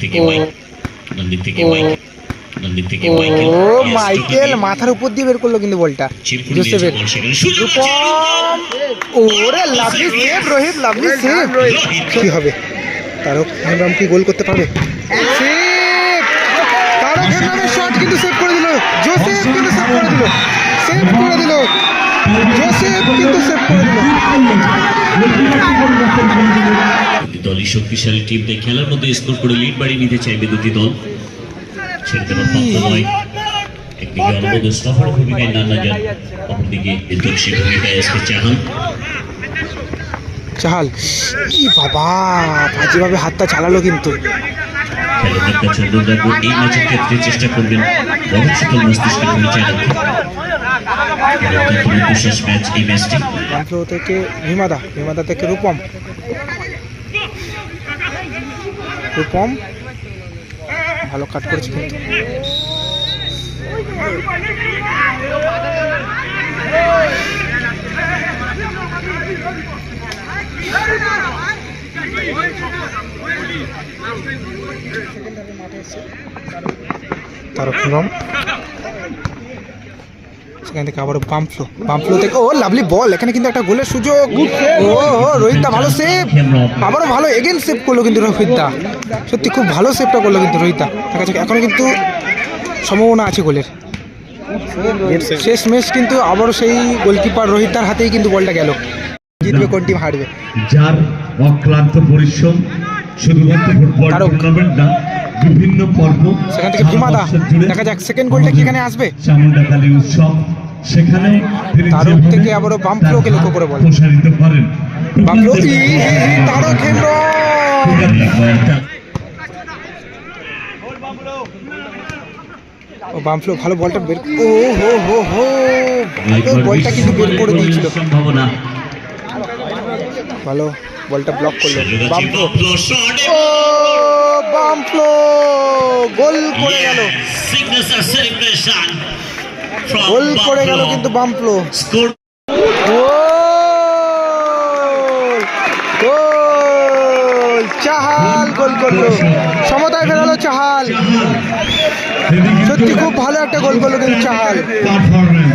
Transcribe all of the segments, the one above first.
থেকে থেকে থেকে মাইকেল মাইকেল মাথার উপর দিয়ে বের করল কিন্তু বলটা। জোসেফের। ওরে lovely save Rohit lovely save কি হবে? তারক হেমব্রাম কি গোল করতে পারবে? সেভ তারক হেমব্রামের শট কিন্তু সেভ করে দিল। জোসেফ কিন্তু সেভ করে দিল। সেভ জোসেফ কিন্তু সেভ করে দিল দলই শক্তিশালী টিম তাই খেলার মধ্যে স্কোর করে লিড বাড়িয়ে নিতে চাইবে দুটি দল। ছেড়ে দেওয়ার পাত্র নয়। একদিকে অনুমোদ স্টফার ভূমিকায় নান্না যান অপরদিকে দক্ষী ভূমিকায় এসকে চাহান চাহাল। কি বাবা বাজেভাবে হাতটা চালালো কিন্তু। অনুরোধ রাখব এই ম্যাচের ক্ষেত্রে চেষ্টা করবেন বরং শীতল মস্তিষ্কের পরিচয় রাখতে বিশেষ থেকে হিমাদা হিমাদা থেকে রূপম। রূপম ভালো কাট করেছে কিন্তু। তারক সেখান থেকে আবার বাম ফ্লো বাম ফ্লো থেকে ও লাভলি বল এখানে কিন্তু একটা গোলের সুযোগ। ও রোহিতদা ভালো সেভ আবারও ভালো এগেন সেভ করল কিন্তু রোহিতদা। সত্যি খুব ভালো সেভটা করল কিন্তু রোহিতদা। দেখা যাক এখনও কিন্তু সম্ভাবনা আছে গোলের। শেষ ম্যাচ কিন্তু আবারও সেই গোলকিপার রোহিতদার হাতেই কিন্তু বলটা গেল। জিতবে কোন টিম হারবে? যার অক্লান্ত পরিশ্রম শুধুমাত্র ফুটবল টুর্নামেন্ট না বিভিন্ন পর্ব সেখান থেকে ভীমাদা। দেখা যাক সেকেন্ড গোলটা কি এখানে আসবে? চামুন্ডাকালী উৎসব সেখানে তারক থেকে আবারও বাম ফ্লোকে লক্ষ্য করে বল। প্রসারিত করেন। বাম ফ্লো ই, ই, ই, তারক হেমব্রম! ও বাম ফ্লো ভালো বলটা বের ও হো হো হো বলটা কিন্তু বের করে দিয়েছিল। সম্ভাবনা। ভালো বলটা ব্লক করল। বাম ফ্লো। বামফ্লো ও! বাম ফ্লো গোল করে গেল। সিগনেচার সেলিব্রেশন গোল করে গেল কিন্তু বাম ফ্লো স্কোর গোল চাহাল গোল করল। সমতায় ফেরালো চাহাল। সত্যি খুব ভালো একটা গোল করল কিন্তু চাহাল। পারফরম্যান্স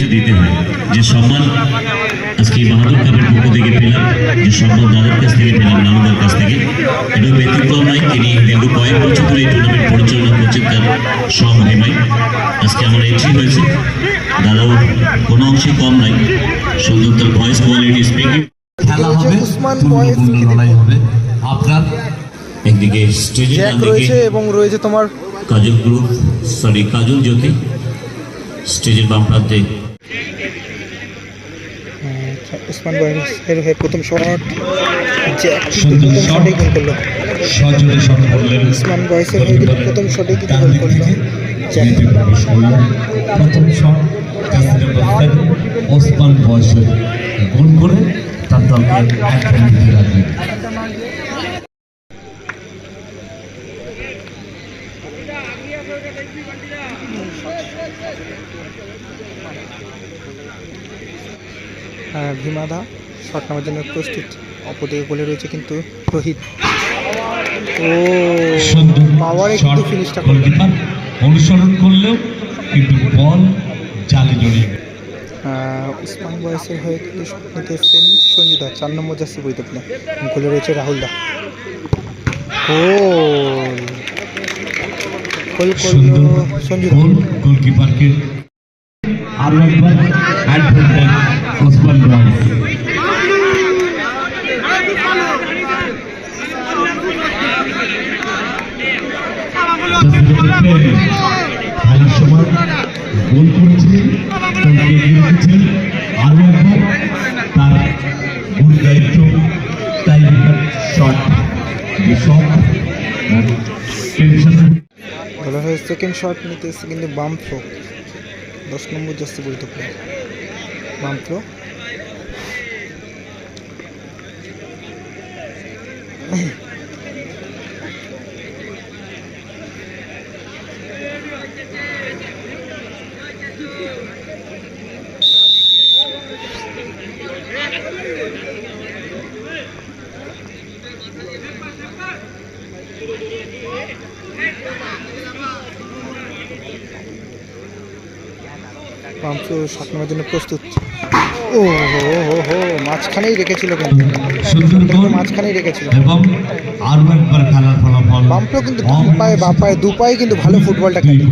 দিতে হয়। যে সম্মান আজকে বাহাদুর কাপের পক্ষ থেকে পেলাম যে সম্মান দাদার কাছ থেকে পেলাম তার সহমহিমায় আজকে আমার এন্ট্রি হয়েছে। দাদাও কোনো অংশে কম নাই। সুন্দর তার ভয়েস কোয়ালিটি স্পিকিং খেলা হবে লড়াই হবে। আপনার একদিকে দিকে রয়েছে এবং রয়েছে তোমার কাজল গ্রুপ সরি কাজল জ্যোতি। স্টেজের বাম প্রান্তে উসমান বয়েসের হয়ে প্রথম শট জ্যাক সুন্দর প্রথম শট। গোল করল। সজোরে শট করলেন বয়েসের হয়ে প্রথম শটেই কিন্তু গোল প্রবেশ করলেন প্রথম শট ওসমান বয়সের গোল করে তার দলকে রাখলেন ভীমাদা শট নেওয়ার জন্য প্রস্তুত। অপরদিকে গোলে রয়েছে কিন্তু রোহিত। সুন্দর শট গোলকিপার অনুসরণ করলেও কিন্তু বল জালে জড়িয়ে উসমান বয়সের হয়ে নিতে এসছেন সঞ্জুদা চার নম্বর জার্সি বইতে গোলে রয়েছে রাহুল দা। গোল। গোল করল সঞ্জুদা গোলকিপারকে। আরও একবার ওসমান বয়স। সেক্ষেত্রে হয় সেকেন্ড শট নিতে এসেছে কিন্তু বাম ফ্লো দশ নম্বর জাস্তি বলিত প্লেয়ার বাম ফ্লো Mm-hmm. পাম্পসু শট নেওয়ার জন্য প্রস্তুত। ও হো হো হো মাঝখানেই রেখেছিল কিন্তু। মাঝখানেই রেখেছিল। এবং আরও একবার খেলার ফলাফল। পাম্পলো কিন্তু দু পায়ে বা পায়ে দু পায়ে কিন্তু ভালো ফুটবলটা খেলে।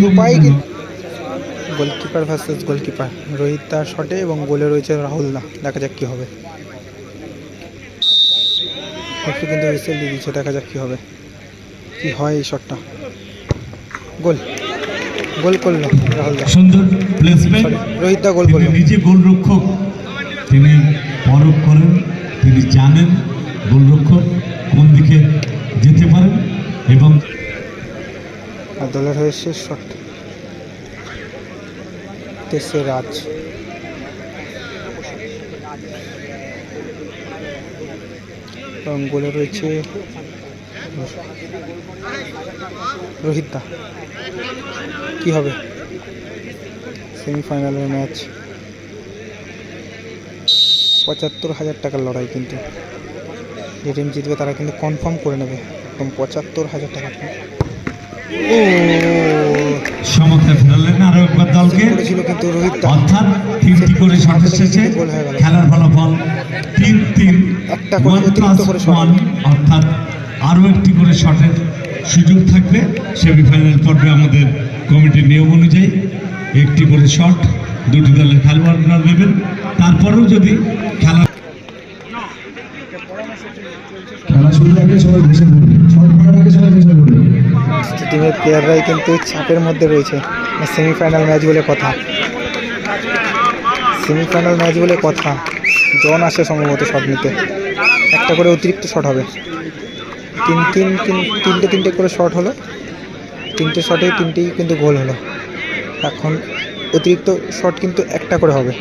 দু পায়ে কিন্তু গোলকিপার ভার্সেস গোলকিপার রোহিত তার শটে এবং গোলে রয়েছে রাহুল দা। দেখা যাক কী হবে। একটু কিন্তু হুইসেল দিয়ে দিচ্ছে দেখা যাক কী হবে। কি হয় এই শটটা গোল। গোল করল রাহুল সুন্দর প্লেসমেন্ট রোহিত দা গোল করল। নিজে গোলরক্ষক। তিনি পরখ করেন তিনি জানেন গোলরক্ষক কোন দিকে যেতে পারেন এবং দলের হয়ে শেষ শট। তেসে রাজ। এবং গোলে রয়েছে রোহিত দা। কি হবে? সেমিফাইনালের ম্যাচ। পঁচাত্তর হাজার টাকার লড়াই কিন্তু। যে টিম জিতবে তারা কিন্তু কনফার্ম করে নেবে। একদম পঁচাত্তর হাজার টাকা। ও! সমতা ফেরালেন আরও একবার দলকে। করেছিল কিন্তু রোহিত অর্থাৎ তিনটি করে শট এসেছে। গোল খেলার ফলাফল তিন তিন। একটা করে অতিরিক্ত করে শট। অর্থাৎ আরও একটি করে শটের সুযোগ থাকবে সেমিফাইনাল পর্বে আমাদের কমিটির নিয়ম অনুযায়ী একটি করে শট দুটি দলের খেলোয়াড়রা দেবেন তারপরেও যদি খেলা খেলা শুরুর আগে সবাই বসে পড়বে। শর্ট মারার আগে সবাই বসে পড়বে। টিমের প্লেয়াররাই কিন্তু চাপের মধ্যে রয়েছে। সেমিফাইনাল ম্যাচ বলে কথা। সেমিফাইনাল ম্যাচ বলে কথা। জন আসে সম্ভবত শট নিতে। একটা করে অতিরিক্ত শট হবে। তিন তিন তিন- তিনটে তিনটে করে শট হলো। তিনটে শটেই তিনটেই কিন্তু গোল হলো। এখন অতিরিক্ত শট কিন্তু একটা করে হবে।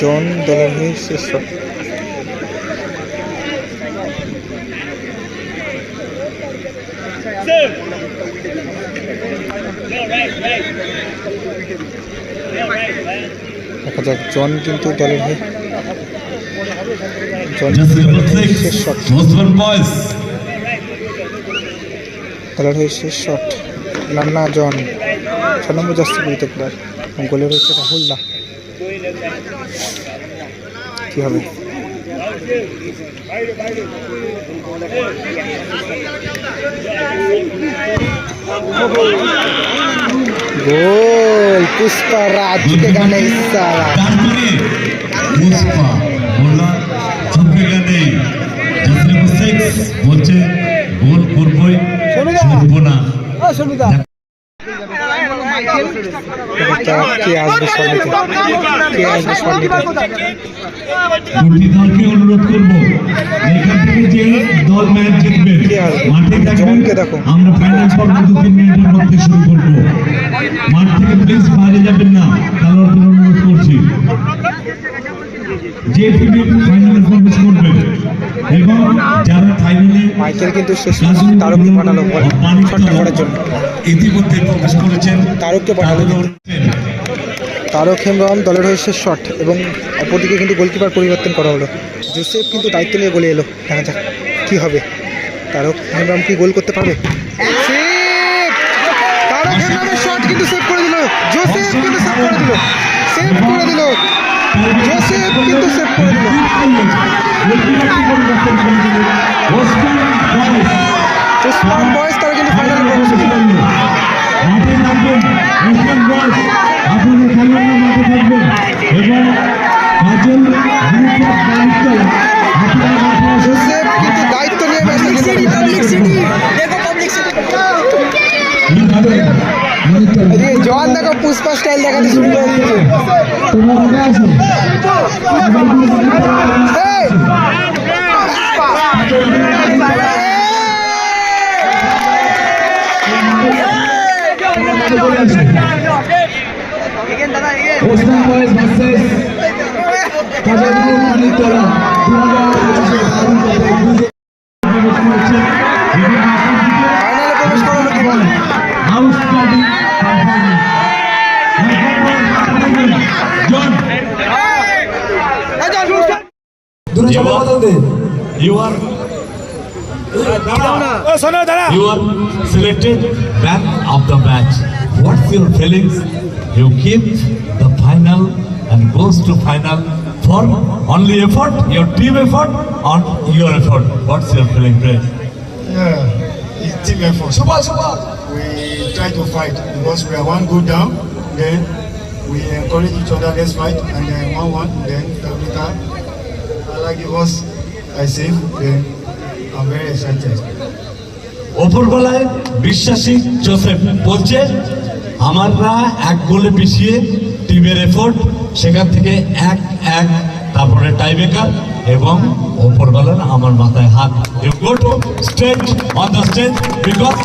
জন দলের হয়ে শেষ শট দেখা যাক জন কিন্তু দলের হাজার জন কিন্তু দলের হয়ে দলের হয়ে শেষ শট। লান্না জন। ছ নম্বর জাস্তি গুরুত্ব প্লেয়ার। গোলে রয়েছে রাহুল দা কি হবে? গোল পুষ্পা রাজ ঝুঁকেগা নেই সালা তারপরে পুষ্পা বললা ঝুঁকেগা নেই জাস্ট সিক্স বলছে গোল করবই ছুটবো না। কে আসবে সন্নিতে কে আসবে সন্নিতে দুটি দলকে অনুরোধ করব এখান থেকে যে দল ম্যাচ জিতবে মাঠে থাকবেন আমরা ফাইনাল পর্ব দু তিন মিনিটের মধ্যে শুরু করব। মাঠ থেকে প্লিজ বাইরে যাবেন না খেলোয়াড়দের অনুরোধ করছি। যে টিম ফাইনালে প্রবেশ করবে এবং যারা ফাইনালে মাইকেল কিন্তু শেষ তারককে পাঠালো বল শটটা করার জন্য। ইতিমধ্যে প্রবেশ করেছেন তারককে পাঠালো। তারক হেমব্রম দলের হয়ে শেষ শট এবং অপরদিকে কিন্তু গোলকিপার পরিবর্তন করা হলো। জোসেফ কিন্তু দায়িত্ব নিয়ে গোলে এলো। দেখা যাক কী হবে। তারক হেমব্রম কি গোল করতে পারবে! তারক কিন্তু সেভ করে দিল। জোসেফ কিন্তু সেভ করে দিল। কিন্তু তারা কিন্তু ফাইনালে প্রবেশ স্টাইল দেখাতে শুরু করে দিয়েছে তোমরা মাঠে আসো এই! ওসমান বয়েজ ভার্সেস কাজারপুর মানিকতলা দু হাজার you are, you are, oh, you are selected man of the match. What's your feelings? You keep the final and goes to final for only effort, your team effort, or your effort. What's your feeling, please? Yeah, it's team effort. Super, super. We try to fight because we are one good down, then we encourage each other, let's fight, and then one one, then every time. Like it was I save, then I'm very excited. ওপরবেলায় বিশ্বাসী Joseph বলছে আমাররা এক গোলে পিছিয়ে টিমের effort সেখান থেকে এক এক তারপরে টাইব্রেকার এবং ওপরবেলার আমার মাথায় হাত you go to stage on the stage because